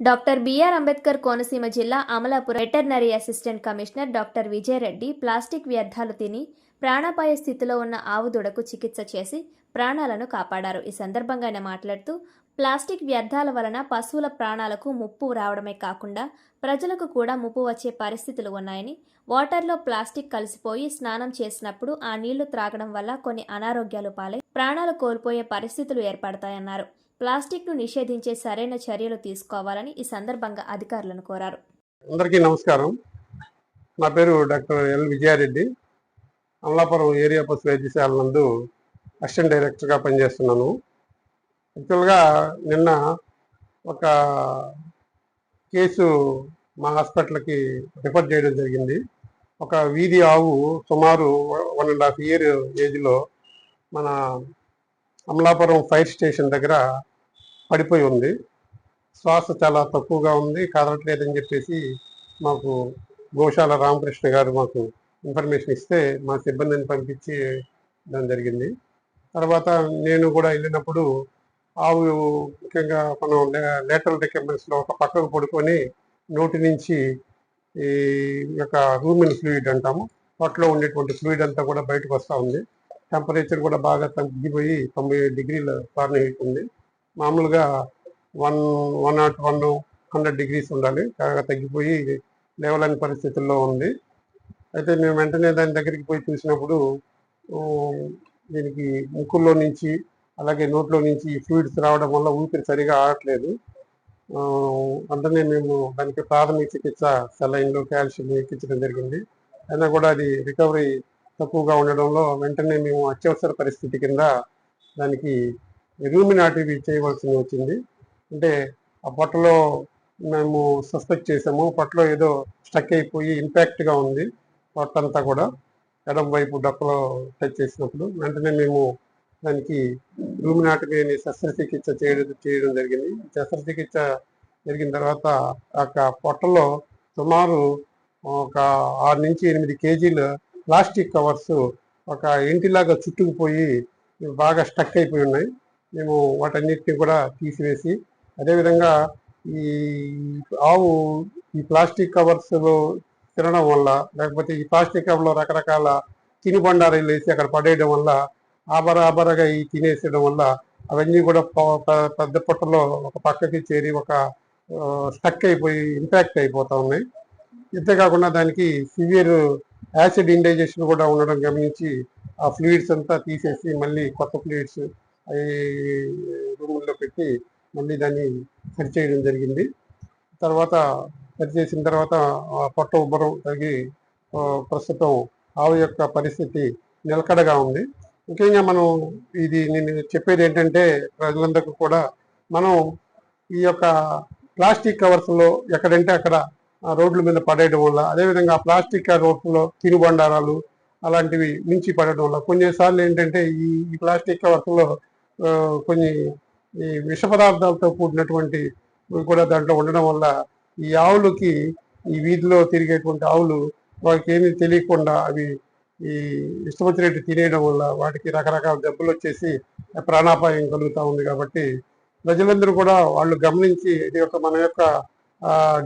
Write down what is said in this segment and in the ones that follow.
Doctor BR Ambedkar Konaseema జిల్లా Amalapuram veterinary assistant commissioner doctor Vijaya Reddy plastic వ్యర్థాలు తిని ప్రాణాపాయ స్థితిలో ఉన్న ఆవు దూడకు చికిత్స చేసి ప్రాణాలను కాపాడారు. ఈ సందర్భంగా ఆయన మాట్లాడుతూ ప్లాస్టిక్ వ్యర్థాల వలన పశువుల ప్రాణాలకు ముప్పు రావడమే కాకుండా ప్రజలకు కూడా ముప్పు వచ్చే పరిస్థితులు ఉన్నాయని వాటర్లో ప్లాస్టిక్ కలిసిపోయి స్నానం చేసినప్పుడు ఆ నీళ్ళు త్రాగడం వల్ల కొన్ని అనారోగ్యాలు పాలై ప్రాణాలు కోల్పోయే పరిస్థితులు ఏర్పడతాయన్నారు. ప్లాస్టిక్ను నిషేధించే సరైన చర్యలు తీసుకోవాలని ఈ సందర్భంగా అధికారులను కోరారు. అందరికీ నమస్కారం. నా పేరు doctor L Vijaya Reddy. Amalapuram area పశు వైద్యశాల నందు అసిస్టెంట్ డైరెక్టర్గా పనిచేస్తున్నాను. యాక్చువల్గా నిన్న ఒక కేసు మా హాస్పిటల్కి రిఫర్ చేయడం జరిగింది. ఒక వీధి ఆవు సుమారు వన్ అండ్ హాఫ్ ఇయర్ ఏజ్లో మన అమలాపురం ఫైర్ స్టేషన్ దగ్గర పడిపోయి ఉంది. శ్వాస చాలా తక్కువగా ఉంది కదలట్లేదని చెప్పేసి మాకు గోశాల రామకృష్ణ గారు మాకు ఇన్ఫర్మేషన్ ఇస్తే మా సిబ్బందిని పంపించి దాని జరిగింది. తర్వాత నేను కూడా వెళ్ళినప్పుడు ఆవు ముఖ్యంగా మనం లేటరల్ రికమెంట్స్లో ఒక పక్కకు పడుకొని నోటి నుంచి ఈ యొక్క రూమిన్ ఫ్లూయిడ్ అంటాము పొట్టలో ఉండేటువంటి ఫ్లూయిడ్ అంతా కూడా బయటకు వస్తూ ఉంది. టెంపరేచర్ కూడా బాగా తగ్గిపోయి తొంభై డిగ్రీల ఫారెన్హీట్ ఉంది. మామూలుగా one one not one hundred degrees ఉండాలి. బాగా తగ్గిపోయి లేవలేని పరిస్థితుల్లో ఉంది. అయితే మేము వెంటనే దాని దగ్గరికి పోయి చూసినప్పుడు దీనికి ముక్కుల్లో నుంచి అలాగే నోట్లో నుంచి ఫ్లూయిడ్స్ రావడం వల్ల ఊపిరి సరిగా ఆడట్లేదు ఆ, వెంటనే మేము దానికి ప్రాథమిక చికిత్స సెలైన్లు కాల్షియం ఎక్కించడం జరిగింది. అయినా కూడా అది రికవరీ తక్కువగా ఉండడంలో వెంటనే మేము అత్యవసర పరిస్థితి కింద దానికి ఎల్యూమినాటివి చేయవలసి వచ్చింది. అంటే ఆ పొట్టలో మేము సస్పెక్ట్ చేసాము పొట్టలో ఏదో స్టక్ అయిపోయి ఇంపాక్ట్గా ఉంది పొట్టంతా కూడా. ఎడం వైపు డొక్కలో టచ్ చేసినప్పుడు వెంటనే మేము దానికి ఎల్యూమినాటివి అనే శస్త్రచికిత్స చేయడం చేయడం జరిగింది. శస్త్రచికిత్స జరిగిన తర్వాత ఆ యొక్క పొట్టలో సుమారు ఒక ఆరు నుంచి ఎనిమిది కేజీలు ప్లాస్టిక్ కవర్స్ ఒక ఇంటిలాగా చుట్టుకుపోయి బాగా స్టక్ అయిపోయి ఉన్నాయి. మేము వాటన్నిటిని కూడా తీసివేసి అదేవిధంగా ఈ ఆవు ఈ ప్లాస్టిక్ కవర్స్లో తినడం వల్ల లేకపోతే ఈ ప్లాస్టిక్ కవర్లో రకరకాల తినుబండారాలు వేసి అక్కడ పడేయడం వల్ల ఆబర ఆబరగా ఈ తినేసేయడం వల్ల అవన్నీ కూడా పెద్ద పొట్టలో ఒక పక్కకి చేరి ఒక స్టక్ అయిపోయి ఇంపాక్ట్ అయిపోతూ ఉన్నాయి. ఇంతేకాకుండా దానికి సివియర్ యాసిడ్ ఇండైజేషన్ కూడా ఉండడం గమనించి ఆ ఫ్లూయిడ్స్ అంతా తీసేసి మళ్ళీ కొత్త ఫ్లూయిడ్స్ అవి రూముల్లో పెట్టి మళ్ళీ దాన్ని సరి చేయడం జరిగింది. తర్వాత సరి చేసిన తర్వాత ఆ పొట్ట ఉబ్బరం తగ్గి ప్రస్తుతం ఆవు యొక్క పరిస్థితి నిలకడగా ఉంది. ముఖ్యంగా మనం ఇది నేను చెప్పేది ఏంటంటే ప్రజలందరికీ కూడా మనం ఈ యొక్క ప్లాస్టిక్ కవర్స్లో ఎక్కడంటే అక్కడ రోడ్ల మీద పడేయడం వల్ల అదేవిధంగా ఆ ప్లాస్టిక్ రోడ్లో తినుబండారాలు అలాంటివి మించి పడడం వల్ల కొన్నిసార్లు ఏంటంటే ఈ ఈ ప్లాస్టిక్ కవర్స్లో కొన్ని ఈ విష పదార్థాలతో కూడినటువంటి కూడా దాంట్లో ఉండడం వల్ల ఈ ఆవులకి ఈ వీధిలో తిరిగేటువంటి ఆవులు వాళ్ళకి ఏమీ తెలియకుండా అవి ఈ ఇష్టమచ్చినట్టు తినేయడం వల్ల వాటికి రకరకాల జబ్బులు వచ్చేసి ప్రాణాపాయం కలుగుతూ ఉంది కాబట్టి ప్రజలందరూ కూడా వాళ్ళు గమనించి ఇది ఒక మన యొక్క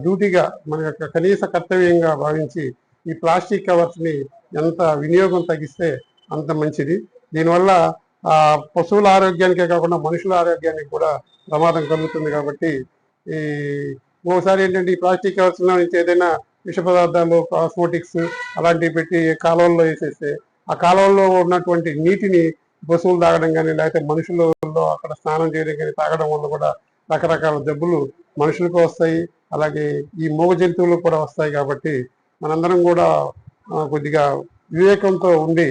డ్యూటీగా మన యొక్క కనీస కర్తవ్యంగా భావించి ఈ ప్లాస్టిక్ కవర్స్ని ఎంత వినియోగం తగ్గిస్తే అంత మంచిది. దీనివల్ల ఆ పశువుల ఆరోగ్యానికే కాకుండా మనుషుల ఆరోగ్యానికి కూడా ప్రమాదం కలుగుతుంది కాబట్టి ఈ ఓసారి ఏంటంటే ఈ ప్లాస్టిక్ కవర్స్ నుంచి ఏదైనా విష పదార్థాలు కాస్మోటిక్స్ అలాంటివి పెట్టి కాలువల్లో వేసేస్తే ఆ కాలువల్లో ఉన్నటువంటి నీటిని పశువులు తాగడం కానీ లేకపోతే మనుషులలో అక్కడ స్నానం చేయడం కానీ తాగడం వల్ల కూడా రకరకాల జబ్బులు మనుషులకు వస్తాయి. అలాగే ఈ మూగ జంతువులు కూడా వస్తాయి కాబట్టి మనందరం కూడా కొద్దిగా వివేకంతో ఉండి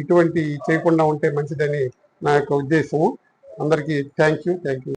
ఇటువంటి చేయకుండా ఉంటే మంచిదని నా యొక్క ఉద్దేశము. అందరికీ థ్యాంక్ యూ థ్యాంక్ యూ.